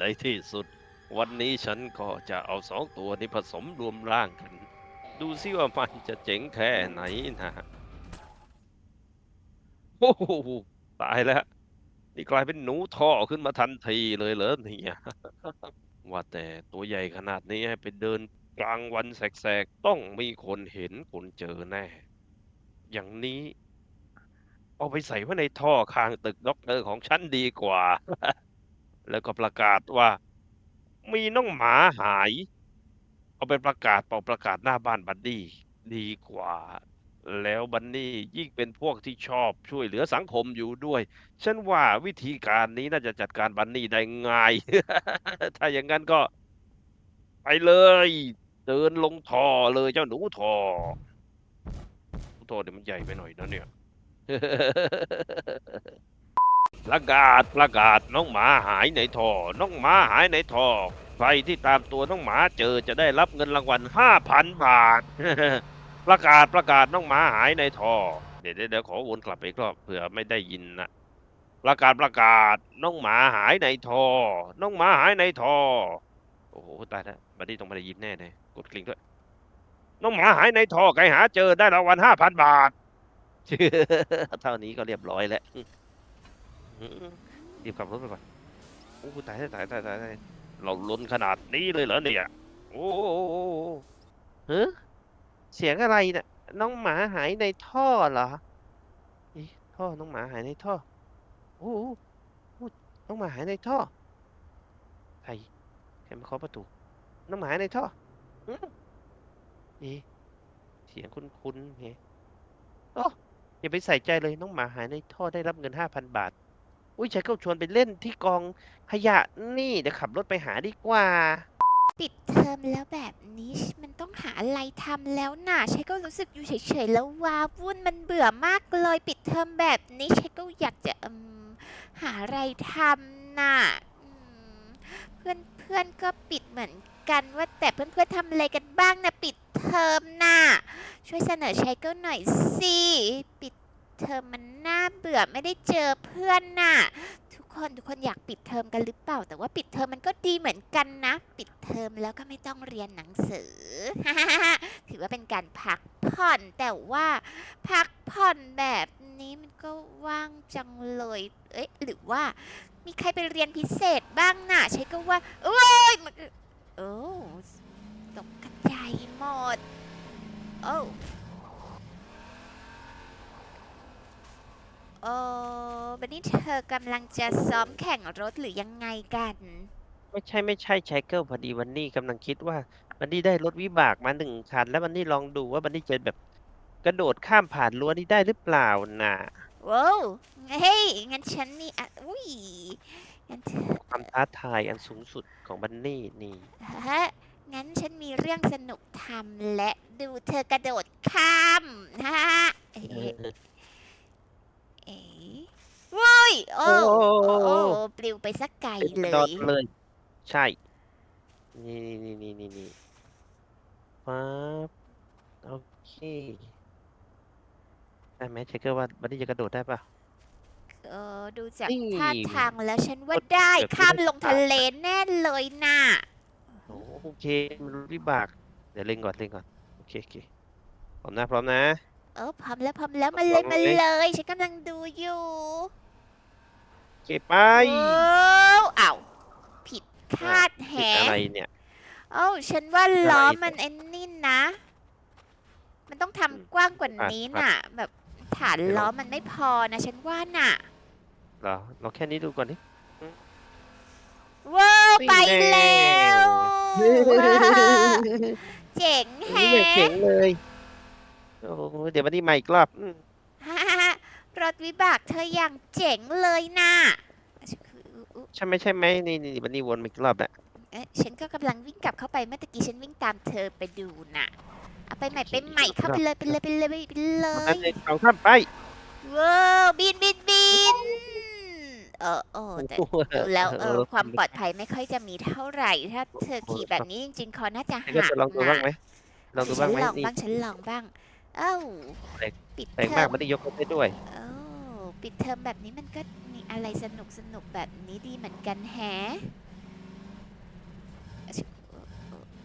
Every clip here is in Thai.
ในที่สุด วันนี้ฉันก็จะเอาสองตัวนี้ผสมรวมร่างกัน ดูซิว่ามันจะเจ๋งแค่ไหนนะโอ้โหตายแล้ว นี่กลายเป็นหนูท่อขึ้นมาทันทีเลยเหรอเนี่ยว่าแต่ตัวใหญ่ขนาดนี้ให้ไปเดินกลางวันแสกๆ ต้องมีคนเห็นคนเจอแน่ อย่างนี้ เอาไปใส่ไว้ในท่อคางตึกด็อกเตอร์ของฉันดีกว่า แล้วก็ประกาศว่า มีน้องหมาหาย เอาไปประกาศเป่าประกาศหน้าบ้านบันดี้ดีกว่า แล้วบันนี่ยิ่งเป็นพวกที่ชอบช่วยเหลือสังคมอยู่ด้วย ฉันว่าวิธีการนี้น่าจะจัดการบันนี่ได้ง่าย ถ้าอย่างนั้นก็ ไปเลย เดินลงทอเลยเจ้าหนูทอหนูทอเดี๋ยวมันใหญ่ไปหน่อยนะเนี่ย ประกาศประกาศน้องหมาหายในท่อน้องหมาหายในท่อใครที่ตามตัวน้องหมาเจอจะได้รับเงินรางวัลห้าพันบาท ประกาศประกาศน้องหมาหายในท่อเดี๋ยวเดี๋ยวขอวนกลับไปอีกรอบเผื่อไม่ได้ยินนะประกาศประกาศน้องหมาหายในท่อน้องหมาหายในท่อโอ้โหตายแล้วบัดดี้ต้องไม่ได้ยินแน่เลยกดกลิ่งด้วยน้องหมาหายในท่อใครหาเจอได้รางวัลห้าพันบาทเท่านี้ก็เรียบร้อยแล้ว รีบขับรถไปก่อนโอ้ตายตายตายตายตายเราล้นขนาดนี้เลยเหรอเนี่ยโอ้โหเฮ้เสียงอะไรเนี่ยน้องหมาหายในท่อเหรอนี่ท่อน้องหมาหายในท่อโอ้โหโอ้น้องหมาหายในท่อใครใครมาเคาะประตู น้องหมาหายในท่ออืมนี่เสียงคุ้นๆเฮ้โอ้อย่าไปใส่ใจเลยน้องหมาหายในท่อได้รับเงินห้าพันบาท อุ้ยชายเก็ชวนไปเล่นที่กองขยะนี่เดี๋ยวขับรถไปหาดีกว่า ปิดเทอมแล้วแบบนี้มันต้องหาอะไรทำแล้วน่ะฉันก็รู้สึกอยู่เฉยๆแล้วว้าวุ่นมันเบื่อมากเลยปิดเทอมแบบนี้ฉันก็อยากจะอืมหาอะไรทำน่ะอืมเพื่อนเพื่อนก็ปิดเหมือนกันว่าแต่เพื่อนเพื่อนๆทำอะไรกันบ้างนะปิดเทอมน่ะช่วยเสนอชัยก็หน่อยสิปิดเทอมมัน น่าเบื่อไม่ได้เจอเพื่อนน่ะ ทุกคนทุกคนอยากปิดเทอมกันหรือเปล่า แต่ว่าปิดเทอมมันก็ดีเหมือนกันนะ ปิดเทอมแล้วก็ไม่ต้องเรียนหนังสือ ถือว่าเป็นการพักผ่อนแต่ว่าพักผ่อนแบบนี้มันก็ว่างจังเลย เอ๊ะหรือว่ามีใครไปเรียนพิเศษบ้างน่ะใช้ก็ว่าเอ้ยโอ้ตกกระจายหมด โอ้ โอ้บันนี้เธอกำลังจะซ้อมแข่งรถหรือยังไงกัน ไม่ใช่ไม่ใช่ชายเกิลพอดีวันนี้กำลังคิดว่าวันนี้ได้รถวิบากมาหนึ่งคัน แล้ววันนี้ลองดูว่าวันนี้จะแบบกระโดดข้ามผ่านรั้วนี้ได้หรือเปล่าน่ะว้าวเฮ้ยงั้นฉันมีอะอุ้ยงั้นเธอความท้าทายอันสูงสุดของบันนี่นี่ ฮะงั้นฉันมีเรื่องสนุกทำและดูเธอกระโดดข้ามฮะเอ๊เอะอเอ๊ะ ว้ยโอ้โอ้ โอ้ปลิวไปสักไกลเป็นเลดอทยเลย ใช่ นี่นี่นี่นี่นี่ป๊าบโอเคได้ไหมชายเกิลว่าวันนี้จะกระโดดได้ปะ เออดูจากนี่ท่าทางแล้วฉันว่ากดได้แบบข้ามไม่ลได้งทะเลแน่เลยน่ะโอ้โอเคมันรู้วิบาก เดี๋ยวเล่นก่อนเล่นก่อนโอเคโอเคพร้อมนะพร้อมนะ เออพร้อมแล้วพร้อมแล้วมาพเลร้อยมมาไหมเลย ฉันกำลังดูอยู่ โอเคไปว้าวอ้าวผิดคาดผิดแฮะอะไรเนี่ย เอ้าฉันว่าล้ออะไรเนี่ยมันไอ้นี่นะ มันต้องทำกว้างกว่าอะนี้ครับน่ะ แบบฐานเดี๋ยว ล้อมันไม่พอนะ ฉันว่าน่ะเหรอเราแค่นี้ดูก่อนดิ ว้าวนี่ไปแน่ แล้วว้าวเจ๋งอันแฮนี้เนี่ยเจ๋งะเลยโอ้โหเดี๋ยววันนี้มาอีกรอบอืม ฮ่าฮ่าฮ่ารถวิบากเธออย่างเจ๋งเลยน่ะ ใช่ไหมใช่ไหมนี่นี่วันนี้วนมาอีกรอบนะเอ๊ะฉันก็กำลังวิ่งกลับเข้าไปเมื่อตะกี้ฉันวิ่งตามเธอไปดูน่ะเอาไปใหม่ไปใหม่เข้าไปเลยไปเลยไปเลยไปเลอันยนี้สองข้ามไปว้าวบินบินบินเออโอ้แต่โอ้โหดูแล้วเออโอ้โหความปลอดภัยไม่ค่อยจะมีเท่าไหร่ ถ้าเธอขี่แบบนี้จริงๆคอน่าจะให้ก็หักจะลองดูบ้างไหมลองดูบ้างไหมฉันลองนี่บ้างฉันลองบ้าง เอ้าแรงปิดแรงเทอมากมไม่ได้ยกรถได้ด้วย เอ้าปิดเทอมแบบนี้มันก็มี อะไรสนุกสนุกๆแบบนี้ดีเหมือนกันแฮะ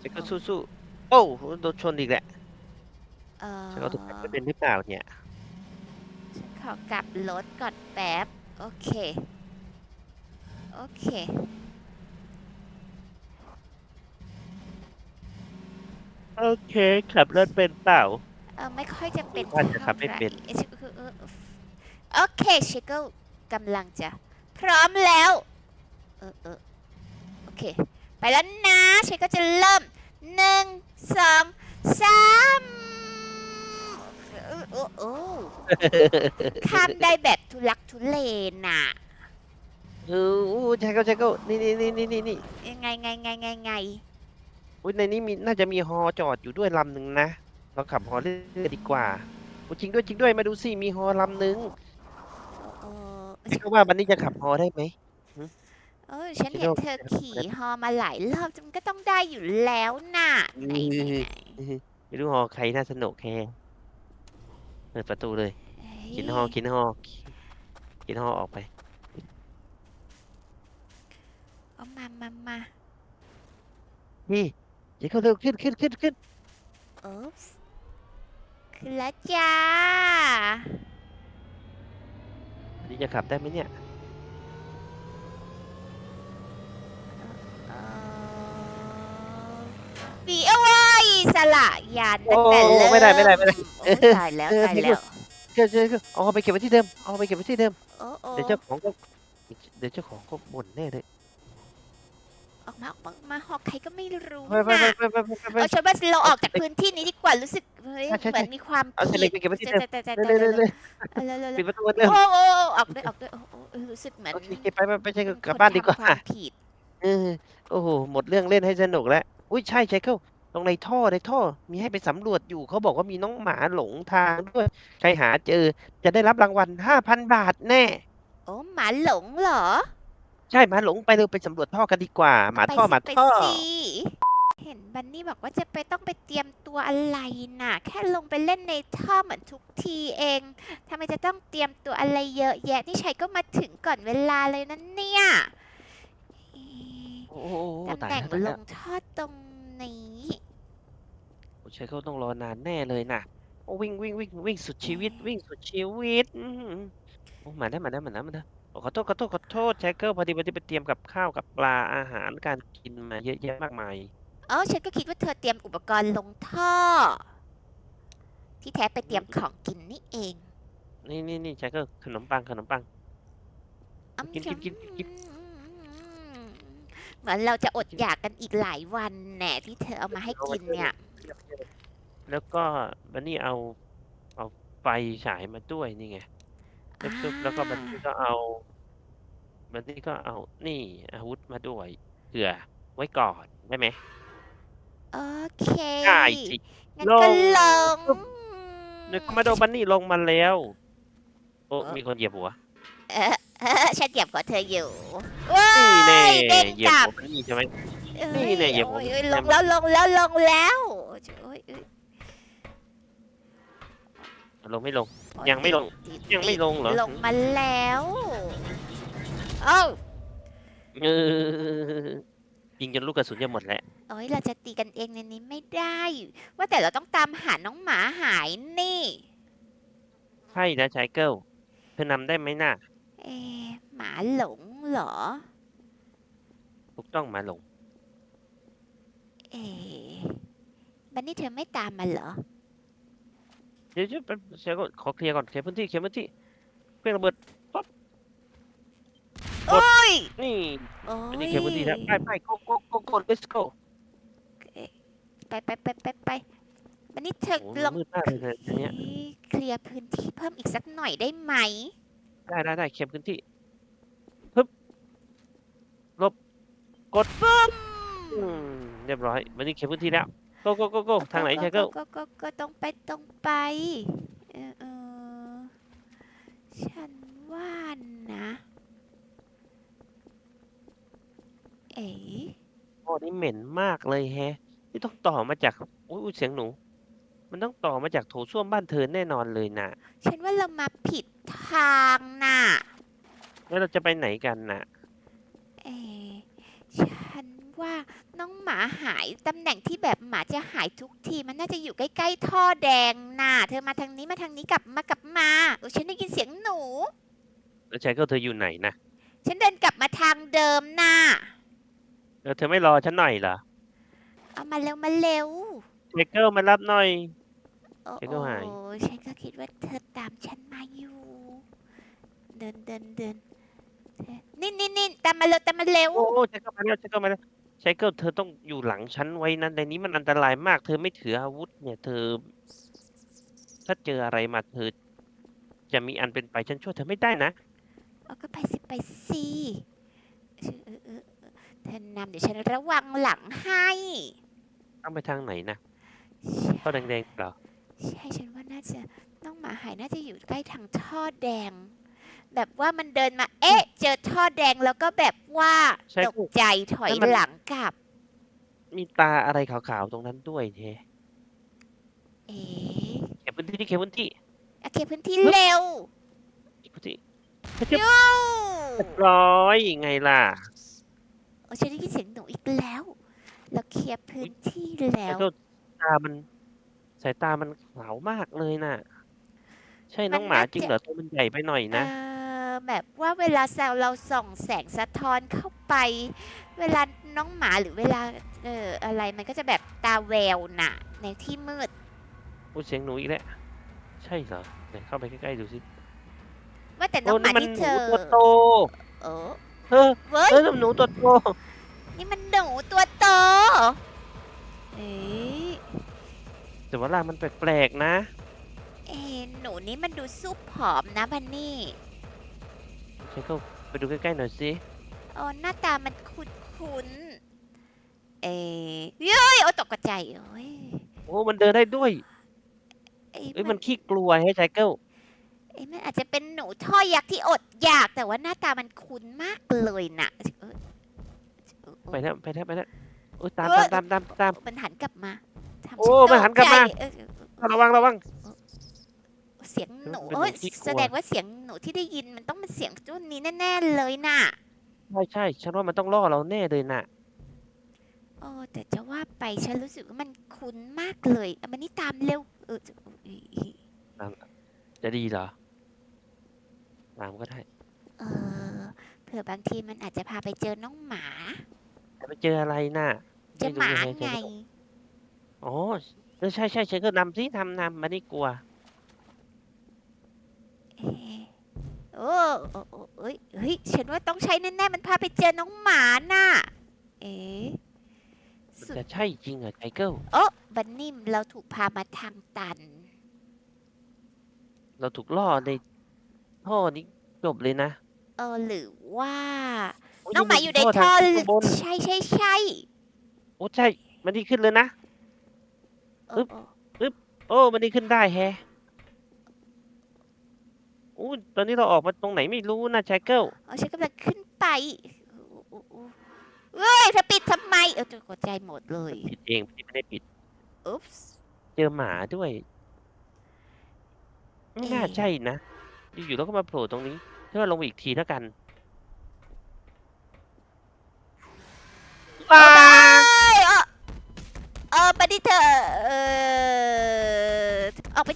ฉันก็สู้ๆโอ้โหโดนชนอีกแหละเออฉันก็ถูกแบไม่เป็นหรือเปล่าเนี่ยฉันขอกลับรถก่อนแป๊บ โอเค โอเค โอเคขับรถเป็นเปล่า เออไม่ค่อยจะเป็นว่าจะขับไม่เป็นท่าไหร่เอ่อเออโอเคชิคเกิล กำลังจะพร้อมแล้ว เออเออโอเค ไปแล้วนะชิคก็จะเริ่มหนึ่งสองสามเออเออเออข้ามได้แบบทุลักทุเลน่ะเอออู้ใช่ก็ใช่ก็นี่นี่นี่นี่นี่นี่ยังไงไงไงไงไงอุ้ยในนี้มีน่าจะมีฮอจอดอยู่ด้วยลำหนึ่งนะ เราขับฮอเรื่อยๆดีกว่าโอ้จริงด้วยจริงด้วยมาดูสิมีฮอลำหนึ่งเออ คิดว่าวันนี้จะขับฮอได้ไหม เออฉันเห็นเธอขี่ฮอมาหลายรอบมันก็ต้องได้อยู่แล้วน่ะไหนไหนไหนไม่รู้ฮอใครน่าสนุกแฮงเปิดประตูเลยเอ้ยกินฮอกินฮอกินฮอออกไป เอามามามาพี่เดี๋ยวเขาเร็วขึ้นขึ้นขึ้นขึ้น โอ๊ปส์ขึ้นแล้วจ้าวั นี้จะขับได้ไหมเนี่ยปีเอาไว้สละยานตั้งแต่โอ้เริ่มไม่ได้ไม่ได้ไม่ได้โอ้ตายแล้วตายแล้วเจอเจอเดี๋ยวเอาไปเก็บไว้ที่เดิมเอาไปเก็บไว้ที่เดิมโอ้โอ้เดี๋ยวเจ้าของก็เดี๋ยวเจ้าของก็บ่นแน่เลย ออกมาออกมาออกมาหอกใครก็ไม่รู้ไปไปนะไปไปไปไปไปเอาฉันว่าเราออกจากพื้นที่นี้ดีกว่ารู้สึกเฮ้ยใช่ใช่เหมือนมีความเอาผิเสดล็กไปเก็บไว้ที่เดิม แต่แต่แต่เร็วแต่เร็วเร็วเออเร็วเร็ว ปิเร็ดวประตูเดิมโอ้โอ้โอ้ออกด้วยออกด้วยโอ้โอ้เออรู้สึกเหมือนโอเคไปไปไปใช่เหมืกลับคบ้านดีกว่าทำความผิดเออโอ้โห หมดเรื่องเล่นให้สนุกแล้ว อุ้ยใช่ใช่เข้าตรงในท่อในท่อ มีให้ไปสำรวจอยู่ เขาบอกว่ามีน้องหมาหลงทางด้วย ใครหาเจอ จะได้รับรางวัลห้าพันบาทแน่ โอ้หมาหลงเหรอ ใช่หมาหลงไปเลยไปสำรวจท่อกันดีกว่า หมาไปท่อสิหมาไปท่อ สิเห็นบันนี่บอกว่าจะไปต้องไปเตรียมตัวอะไรน่ะ แค่ลงไปเล่นในท่อเหมือนทุกทีเองทำไมจะต้องเตรียมตัวอะไรเยอะแยะนี่ชัยก็มาถึงก่อนเวลาเลยนั่นเนี่ยเอ๊ะโอ้โหตำตายแหน่งแล้วตายลแล้วงท่อตรงนี้โอ้ใช่เขาต้องรอนานแน่เลยนะโอ้วิ่งวิ่งวิ่งวิ่งสุดชีวิต วิ่งสุดชีวิต อื้อหือโอ้มาได้มาได้มาได้มาได้โอ้ ขอโทษขอโทษขอโทษแจ็คเกอร์พอดีพอดีไปเตรียมกับข้าวกับปลาอาหารการกินมาเยอะแยะมากมายอ๋อฉันก็คิดว่าเธอเตรียมอุปกรณ์ลงท่อ ที่แท้ไปเตรียมของกินนี่เองนี่นี่นี่แจ็คเกอร์ขนมปังขนมปัง อ้ำกินกินกินกิน เหมือนเราจะอดอยากกันอีกหลายวันแน่ที่เธอเอามาให้กินเนี่ย แล้วก็บันนี่เอาเอาไฟฉายมาด้วยนี่ไง แล้วก็แล้วก็บันนี่ก็เอา บันนี่ก็เอา นี่อาวุธมาด้วยเผื่อไว้ก่อนได้ไหม โอเคได้สิงั้นก็ลงนึกมาโดบันนี่ลงมาแล้ว โอ้เออมีคนเหยียบหัว เออเออฉันเหยียบกว่าเธออยู่ว้านี่แน่ยเด้งเหยียบกลัหับวบันนี่ใช่ไหมอ้นี่เนี่ยเหยียบผมโอ้ลใช่งไหมแล้วลงแล้วลงแล้วโอ้ยเอ้ยลงไม่ลงโอ้ ยังไม่ลงติดยังไม่ติดลงเหรอ ลงมาแล้วเอ้าเออยิงจนลูกกระสุนจะหมดแล้วโอ้ยเราจะตีกันเองในนี้ไม่ได้ ว่าแต่เราต้องตามหาน้องหมาหายนี่ ใช่นะชายเกิลเธอนำได้ไหมน่ะเอ๊ะหมาหลงเหรอ ถูกต้องมาหลง เอ๊ะบันนี่เธอไม่ตามมาเหรอ เดี๋ยวแป๊บชายเกิลขอเคลียร์ก่อนเคลียร์พื้นที่เคลียร์พื้นที่เครื่องระเบิดโอ้ยนี่โอ้อันยนี้เคลียร์พื้นที่แล้วไปไป go go go go let's go ไปไปไปไปไปบันนี่เธอโอ้ลองมืดมากเลยนะอันเนี้ยเคลียร์พื้นที่เพิ่มอีกสักหน่อยได้ไหม ได้ได้ได้เคลียร์พื้นที่ปึ๊บหลบกดปุ้ม อืมเรียบร้อยวันนี้เคลียร์พื้นที่แล้ว go go go go ทางไหนชายเกิลก็ก็ก็ตรงไปตรงไป เออเออฉันว่านะ เอ๋โอ้นี่เหม็นมากเลยแฮะนี่ต้องต่อมาจากอุ้ยอุ๊ยเสียงหนู มันต้องต่อมาจากโถส้วมบ้านเธอแน่นอนเลยนะฉันว่าเรามาผิดทางน่ะ แล้วเราจะไปไหนกันน่ะเออฉัน ว่าน้องหมาหายตำแหน่งที่แบบหมาจะหายทุกทีมันน่าจะอยู่ใกล้ๆท่อแดงน่ะเธอมาทางนี้มาทางนี้กลับมากลับมาโอ้ฉันได้ยินเสียงหนู แล้วชายเกิลเธออยู่ไหนนะฉันเดินกลับมาทางเดิมน่ะแล้วเธอไม่รอฉันหน่อยเหรอเอามาเร็วมาเร็วชายเกิลมารับหน่อย โอ้ฉันก็หาย โอ้ฉันก็คิดว่าเธอตามฉันมาอยู่ เดินเดินเดินเธอนี่นี่นี่ตามมาเร็วตามมาเร็ว โอ้โอ้ชายเกิลมาแล้วชายเกิลมาแล้ว ชายเกิลเธอต้องอยู่หลังฉันไว้นะในนี้มันอันตรายมาก เธอไม่ถืออาวุธ เนี่ย เธอ ถ้าเจออะไรมาเธอ จะมีอันเป็นไปฉันช่วยเธอไม่ได้นะ เอาก็ไปสิไปสิเออเออเออเออเธอนำเดี๋ยวฉันระวังหลังให้ต้องไปทางไหนนะใช่ท่อแดงๆเหรอ ใช่ฉันว่าน่าจะน้องหมาหายน่าจะอยู่ใกล้ทางท่อแดง แบบว่ามันเดินมา เอ๊ะ เจอท่อแดงแล้วก็แบบว่าใช่ตกใจถอยแล้วมันหลังกลับ มีตาอะไรขาวๆตรงนั้นด้วยเทเอ๊ะเก็บพื้นที่เก็บพื้นที่โอเคพื้นที่เร็วเก็บพื้นที่เก็บยูเรียบร้อยไงล่ะโอ้ฉันได้ยินเสียงหนูอีกแล้ว เราเคลียร์พื้นที่แล้แล้ววก็ตามัน สายตามันขาวมากเลยน่ะ ใช่น้องหมาจริงเหรอตัวมันใหญ่ไปหน่อยนะเออ แบบว่าเวลาแซวเราส่องแสงสะท้อนเข้าไป เวลาน้องหมาหรือเวลาเอออะไรมันก็จะแบบตาแววน่ะ ในที่มืดพูดเสียงหนูอีกแล้วใช่เหรอไหนเข้าไปใกล้ๆดูสิว่าแต่น้องหมามัที่หเธนูอตัวโตเออเออเว้ยเออหนูตัวโตนี่มันหนูตัวโตเอ๊ะแต่ว่าลางมันแปลกๆนะ เอ๊ะหนูนี่มันดูซุปผอมนะบันนี่ ฉันก็ไปดูใกล้ๆหน่อยสิอ๋อหน้าตามันคุ้นๆเอ๊ะเย้ยโอ้ตกใจโอ้ยโอ้มันเดินได้ด้วยเอ้ยเอ้ยมัมันนขี้กลัวให้ไชเกิลเอ้ยมันอาจจะเป็นหนูท่อยักษ์ที่อดอยาก แต่ว่าหน้าตามันคุ้นมากเลยนะเออเออไปแล้วไปแล้วไปแล้วโอ้ยตามเอ้ยตามตามตามตาม มันหันกลับมาทำโอ้ฉัมันหันกลับมาตใจเออเออเออระวังระวัง เสียงหนูเป็นหนูโอ้ยที่กลัว แสดงว่าเสียงหนูที่ได้ยินมันต้องเป็นเสียงจุ้นนี้แน่ๆเลยน่ะ ใช่ใช่ฉันว่ามันต้องล่อเราแน่เลยน่ะ โอ้แต่จะว่าไปฉันรู้สึกว่ามันคุ้นมากเลยเอามันนี่ตามเร็วเออจะอุ๊ยจะดีเหรอตามก็ได้เออเผื่อบางทีมันอาจจะพาไปเจอน้องหมาแต่ไปเจออะไรน่ะเจอหมารู้ไงฉันก็อ๋อเออใช่ใช่ฉันก็นำสินำนำมานี่กลัว เอ๊ะ โอ้โอ้โอ้เอ้ยเฮ้ยฉันว่าต้องใช้แน่ๆมันพาไปเจอน้องหมาน่ะ เอ๊ะสุดจะใช่จริงเหรอไชเกิลโอ้บันนิ่มเราถูกพามาทางตัน เราถูกล่อในท่อนี้จบเลยนะเออหรือว่า โน้องหมาอยู่ในทท่อางข้างบนใช่ใช่ใช่โอ้ใช่ มันดีขึ้นเลยนะเออึ๊อบเออโอ้มันดีขึ้นได้แฮะ อู้ตอนนี้เราออกมาตรงไหนไม่รู้นะไชเกิลเออฉันกำลังขึ้นไปโอ้โอ้โอ้เฮ้ยเธอปิดทำไม เออตกใจหมดเลย ปิดเองไม่ได้ปิด อุ๊ปส์เจอหมาด้วย ไม่น่าเอ๊ะใช่นะ อยู่ๆแล้วก็มาโผล่ตรงนี้เพื่อลงไปอีกทีแล้วกันเอ้ยเออเออบันนี่เธอเออออกไป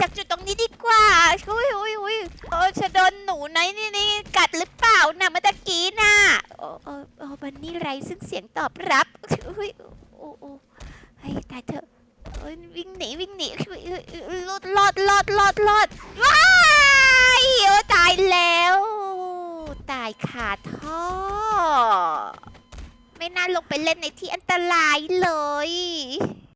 จากจุดตรงนี้ดีกว่าอุ้ยอุ้ยอุ้ยเออฉันโดนหนูไหนนี่นี่กัดหรือเปล่านะเมื่อตะกี้น่ะโอ้โอ้โอ้บันนี่ไรซึ่งเสียงตอบรับอุ้ยโอ้โอ้เฮ้ยตายเถอะเอ้ยวิ่งหนีวิ่งหนีเอ้ยเอ้ยเอ้ยรอดรอดรอดรอดรอดว้ายโอ้ตายแล้ว ตายขาดท่อ ไม่น่าลงไปเล่นในที่อันตรายเลย